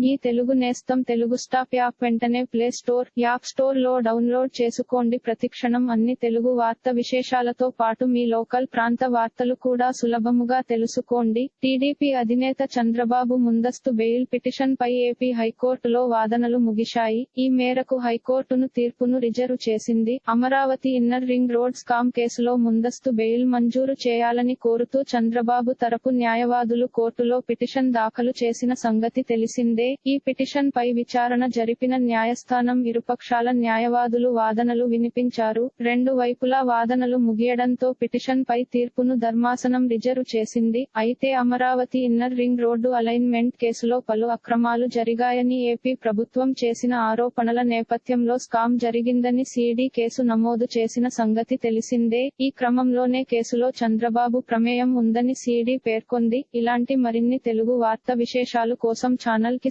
మీ తెలుగు నేస్తం Telugu stop app వెంటనే play store app స్టోర్లో డౌన్లోడ్ చేసుకోండి. ప్రతిక్షణం అన్ని తెలుగు వార్త విశేషాలతో పాటు మీ లోకల్ ప్రాంత వార్తలు కూడా సులభముగా తెలుసుకోండి. టీడీపీ అధినేత చంద్రబాబు ముందస్తు బెయిల్ పిటిషన్ పై ఏపీ హైకోర్టులో వాదనలు ముగిశాయి. ఈ మేరకు హైకోర్టును తీర్పును రిజర్వ్ చేసింది Amaravati inner ring road scam కేసులో ముందస్తు బెయిల్ మంజూరు చేయాలని కోరుతూ చంద్రబాబు తరపు న్యాయవాదులు కోర్టులో పిటిషన్ దాఖలు చేసిన సంగతి తెలిసిందే. ఈ పిటిషన్ పై విచారణ జరిపిన న్యాయస్థానం ఇరుపక్షాల న్యాయవాదులు వాదనలు వినిపించారు. రెండు వైపులా వాదనలు ముగియడంతో పిటిషన్ పై తీర్పును ధర్మాసనం రిజర్వ్ చేసింది. అయితే Amaravati inner ring road alignment కేసులో పలు అక్రమాలు జరిగాయని ఏపీ ప్రభుత్వం చేసిన ఆరోపణల నేపథ్యంలో స్కామ్ జరిగిందని సిడి కేసు నమోదు చేసిన సంగతి తెలిసిందే. ఈ క్రమంలోనే కేసులో చంద్రబాబు ప్రమేయం ఉందని సిడి పేర్కొంది. ఇలాంటి మరిన్ని తెలుగు వార్త విశేషాలు కోసం ఛానల్కి